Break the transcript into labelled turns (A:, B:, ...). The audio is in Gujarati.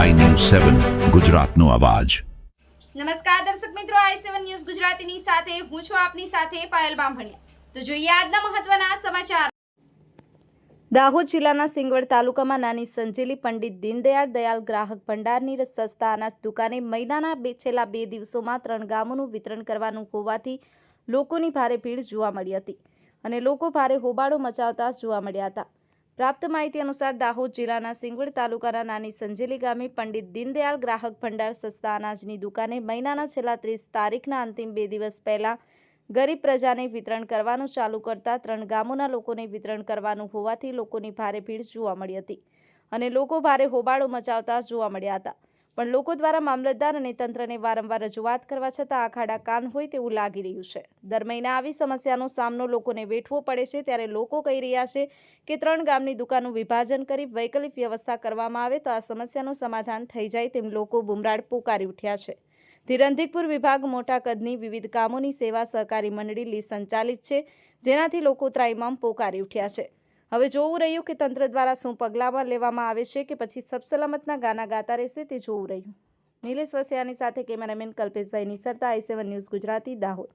A: સેવન ગુજરાતનો અવાજ.
B: નમસ્કાર દર્શક મિત્રો આઈ સેવન ન્યૂઝ ગુજરાતીની સાથે હું છું આપની સાથે પાયલ બામભણિયા. તો જોઈએ આજના મહત્વના સમાચાર. દાહોદ જિલ્લાના સિંગવડ તાલુકામાં નાની સંજેલી પંડિત દીનદયાળ દયાલ ગ્રાહક ભંડારની સસ્તા અનાજ દુકાને મહિનાના બે છેલ્લા બે દિવસોમાં ત્રણ ગામોનું વિતરણ કરવાનું હોવાથી લોકોની ભારે ભીડ જોવા મળી હતી અને લોકો ભારે હોબાળો મચાવતા જોવા મળ્યા હતા. પ્રાપ્ત માહિતી અનુસાર દાહોદ જિલ્લાના સિંગવડ તાલુકાના નાની સંજેલી ગામે પંડિત દીનદયાળ ગ્રાહક ભંડાર સસ્તા અનાજની દુકાને મહિનાના છેલ્લા ત્રીસ તારીખના અંતિમ બે દિવસ પહેલા ગરીબ પ્રજાને વિતરણ કરવાનું ચાલુ કરતા ત્રણ ગામોના લોકોને વિતરણ કરવાનું હોવાથી લોકોની ભારે ભીડ જોવા મળી હતી અને લોકો ભારે હોબાળો મચાવતા જોવા મળ્યા હતા. પણ લોકો દ્વારા મામલતદાર અને તંત્રને વારંવાર રજૂઆત કરવા છતાં આખાડા કાન હોય તેવું લાગી રહ્યું છે. દર મહિને આવી સમસ્યાનો સામનો લોકોને વેઠવો પડે છે ત્યારે લોકો કહી રહ્યા છે કે ત્રણ ગામની દુકાનનું વિભાજન કરી વૈકલ્પિક વ્યવસ્થા કરવામાં આવે તો આ સમસ્યાનું સમાધાન થઈ જાય તેમ લોકો બુમરાડ પોકારી ઉઠ્યા છે. ધીરંધીકપુર વિભાગ મોટા કદની વિવિધ કામોની સેવા સહકારી મંડળી સંચાલિત છે, જેનાથી લોકો ત્રાઇમામ પોકારી ઉઠ્યા છે. હવે જોવું રહ્યું કે તંત્ર દ્વારા શું પગલાંમાં લેવામાં આવે છે કે પછી સબસલામતના ગાના ગાતા રહેશે તે જોવું રહ્યું. નિલેશ વસિયાની સાથે cameraman Kalpeshbhai Nisarta, I seven news Gujarati, Dahod.